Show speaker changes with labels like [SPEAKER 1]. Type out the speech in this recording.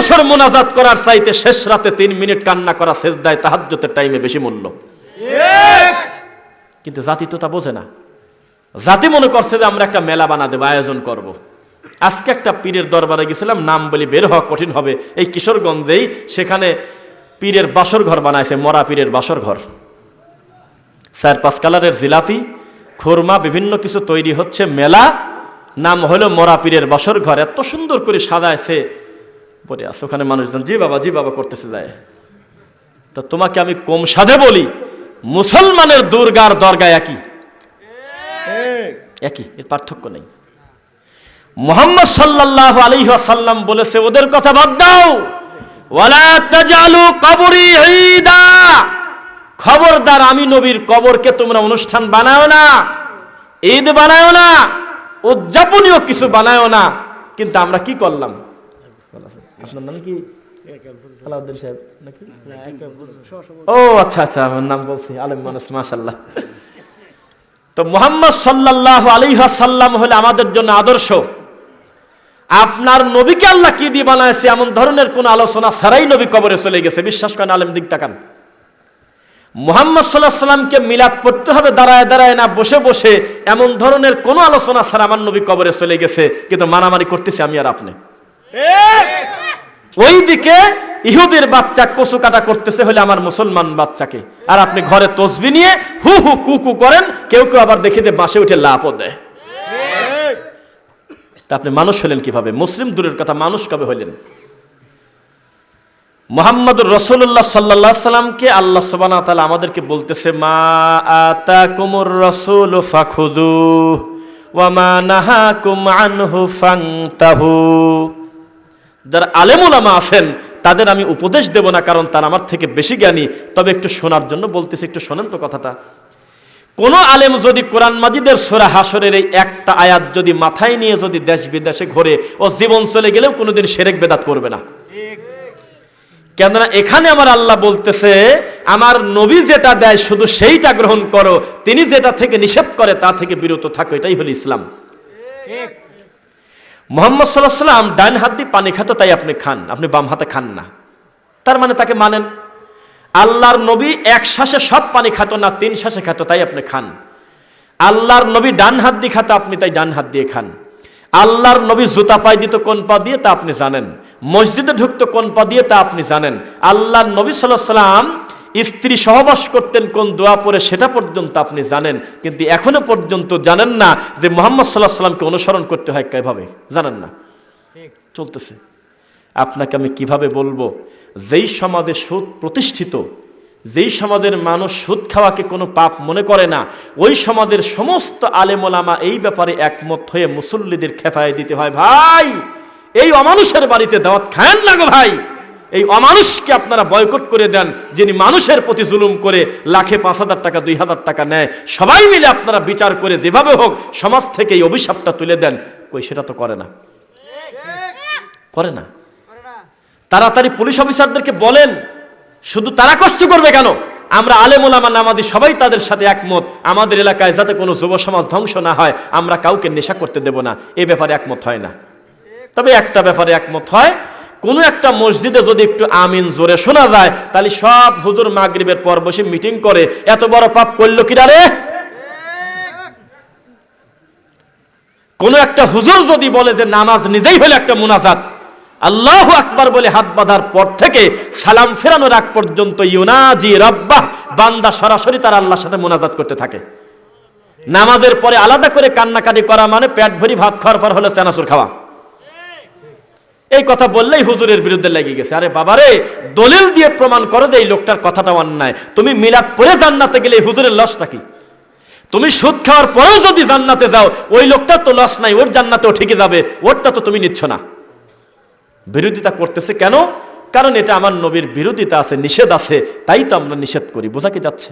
[SPEAKER 1] বছর মোনাজাত করার চাইতে শেষ রাতে তিন মিনিট কান্না করা শেষ দেয় তাহাজ্যতের টাইমে বেশি মূল্য। কিন্তু জাতি তো তা বোঝে না। জাতি মনে করছে যে আমরা একটা মেলা বানা দেবো আয়োজন করব। আজকে একটা পীরের দরবারে গেছিলাম নাম বলি বের হওয়া কঠিন হবে। এই কিশোরগঞ্জেই সেখানে পীরের বাসর ঘর বানাইছে মরা পীরের বাসর ঘর। চার পাঁচ কালারের জিলাপি খুরমা বিভিন্ন কিছু তৈরি হচ্ছে মেলা। নাম হলো মরা পীরের বাসর ঘর। এত সুন্দর করে সাজাইছে বলে আছে। ওখানে মানুষজন জি বাবা জি বাবা করতেছে যায়। তা তোমাকে আমি কম সাধে বলি মুসলমানের দুর্গার দরগা একই। একই এর পার্থক্য নেই। মোহাম্মদ সাল্লাল্লাহু আলী ওয়াসাল্লাম বলেছে ওদের কথা বাদ দাও। খবরদার আমি নবীর কবরকে তোমরা অনুষ্ঠান বানাও না ঈদ বানায় না উদযাপনীয় কিছু বানায় না। কিন্তু আমরা কি করলাম? আপনার নাম কি? আলাউদ্দিন সাহেব, নাকি? ও আচ্ছা আচ্ছা আমার নাম বলছি, আলেম মানুষ মাশাল্লাহ তো মোহাম্মদ সাল্লাহ আলী সাল্লাম হলে আমাদের জন্য আদর্শ। আপনার নবীকে আল্লাহ কি দিয়ে বানাইছে, এমন ধরনের কোন আলোচনা ছাড়াই নবী কবরে চলে গেছে। বিশ্বাস করেন, আলেম দিক তাকান মোহাম্মদ সাল্লাহ সাল্লামকে মিলাদ পড়তে হবে, দাঁড়ায় দাঁড়ায় না, বসে বসে এমন ধরনের কোনো আলোচনা ছাড়া আমার নবী কবরে চলে গেছে। কিন্তু মারামারি করতেছি আমি আর আপনি। ওই দিকে ইহুদের বাচ্চা কচু কাটা করতেছে হলে আমার মুসলমান বাচ্চাকে। আর আপনি ঘরে তসবি নিয়ে হু হু কু কু করেন, কেউ কেউ আবার দেখে যে বাসে উঠে লাভও দেয়। তা আপনি মানুষ হলেন কীভাবে? মুসলিম দূরের কথা, মানুষ কবে হলেন? মোহাম্মদ রসুল্লাহ সাল্লাহ সাল্লামকে আল্লাহ সবানা তালা আমাদেরকে বলতেছে, মা আতা কুমুর রসুল ফাখুদু ওয়ামা নাহা কুম আনহু ফাংতাহু যারা আলেমুলামা আছেন, তাদের আমি উপদেশ দেব না, কারণ তারা আমার থেকে বেশি জ্ঞানী। তবে একটু শোনার জন্য বলতেছি, একটু শোনেন তো কথাটা। কোন আলেম যদি কোরআন মাজিদের সোরা হাসরের এই একটা আয়াত যদি মাথায় নিয়ে যদি দেশ বিদেশে ঘোরে, ও জীবন চলে গেলেও কোনোদিন সেরেক বেদাত করবে না। কেননা এখানে আমার আল্লাহ বলতেছে, আমার নবী যেটা দেয় শুধু সেইটা গ্রহণ করো, তিনি যেটা থেকে নিষেধ করে তা থেকে বিরত থাকো, এটাই হলো ইসলাম। মোহাম্মদ সাল্লাহ সাল্লাম ডান হাত দিয়ে পানি খাতো, তাই আপনি খান, আপনি বাম হাতে খান না। তার মানে তাকে মানেন, আল্লাহর নবী এক শ্বাসে সব পানি খাতো না, তিন শ্বাসে খাতো, তাই আপনি খান। আল্লাহর নবী ডান হাত দিয়ে খাতো, আপনি তাই ডান হাত দিয়ে খান। আল্লাহর নবী জুতা পাই দিত, কোন পা দিয়ে, তা আপনি জানেন। মসজিদে ঢুকতো, কোন পা দিয়ে, তা আপনি জানেন। আল্লাহর নবী সাল্লাহ সাল্লাম স্ত্রী সহবাস করতেন কোন দোয়া পরে সেটা পর্যন্ত আপনি জানেন কিন্তু এখনও পর্যন্ত জানেন না যে মোহাম্মদ সাল্লাহ সাল্লামকে অনুসরণ করতে হয় কীভাবে জানেন না। চলতেছে। আপনাকে আমি কীভাবে বলব? যেই সমাজে সুদ প্রতিষ্ঠিত যেই সমাজের মানুষ সুদ খাওয়াকে কোনো পাপ মনে করে না ওই সমাজের সমস্ত আলেমোলামা এই ব্যাপারে একমত হয়ে মুসল্লিদের খেপায় দিতে হয় ভাই এই অমানুষের বাড়িতে দাওয়াত খায়েন না গো ভাই। এই অমানুষকে আপনারা বয়কট করে দেন, যিনি মানুষের প্রতি জুলুম করে লাখে পাঁচ হাজার টাকা, দুই হাজার টাকা নেয়। সবাই মিলে আপনারা বিচার করে যেভাবে হোক সমাজ থেকে এই অভিশাপটা তুলে দেন। কই, সেটা তো করে না। করে না। তাড়াতাড়ি পুলিশ অফিসারদেরকে বলেন, শুধু তারা কষ্ট করবে কেন? আমরা আলেমুলামা নামাদি সবাই তাদের সাথে একমত। আমাদের এলাকায় যাতে কোনো যুব সমাজ ধ্বংস না হয়, আমরা কাউকে নেশা করতে দেব না। এ ব্যাপারে একমত হয় না। তবে একটা ব্যাপারে একমত হয় কোনো একটা মসজিদে যদি একটু আমিন জোরে শোনা যায়, তাহলে সব হুজুর মাগরিবের পর বসে মিটিং করে, এত বড় পাপ করল কিনা রে? কোনো একটা হুজুর যদি বলে যে নামাজ নিজেই হলো একটা মুনাজাত, আল্লাহ আকবার বলে হাত বাঁধার পর থেকে সালাম ফেরানোর আগ পর্যন্ত ইউনাজি রব্বাহ, বান্দা সরাসরি তার আল্লাহর সাথে মোনাজাত করতে থাকে। নামাজের পরে আলাদা করে কান্নাকাটি করা মানে পেট ভরি ভাত খাওয়ার পর হলো চানাচুর খাওয়া। এই কথা বললেই হুজুরের বিরুদ্ধে লেগে গেছে। আরে বাবারে, দলিল দিয়ে প্রমাণ করো যে এই লোকটার কথাটা অন্যায়। তুমি মিলাদ পরে জান্নাতে গেলে এই হুজুরের লসটা কি? তুমি সুদ খাওয়ার পরেও যদি জান্নাতে যাও, ওই লোকটার তো লস নাই, ওর জান্নাতেও ঠিকই যাবে, ওরটা তো তুমি নিচ্ছ না। বিরোধিতা করতেছে কেন? কারণ এটা আমার নবীর বিরোধিতা আছে, নিষেধ আছে, তাই তো আমরা নিষেধ করি। বোঝা কি যাচ্ছে?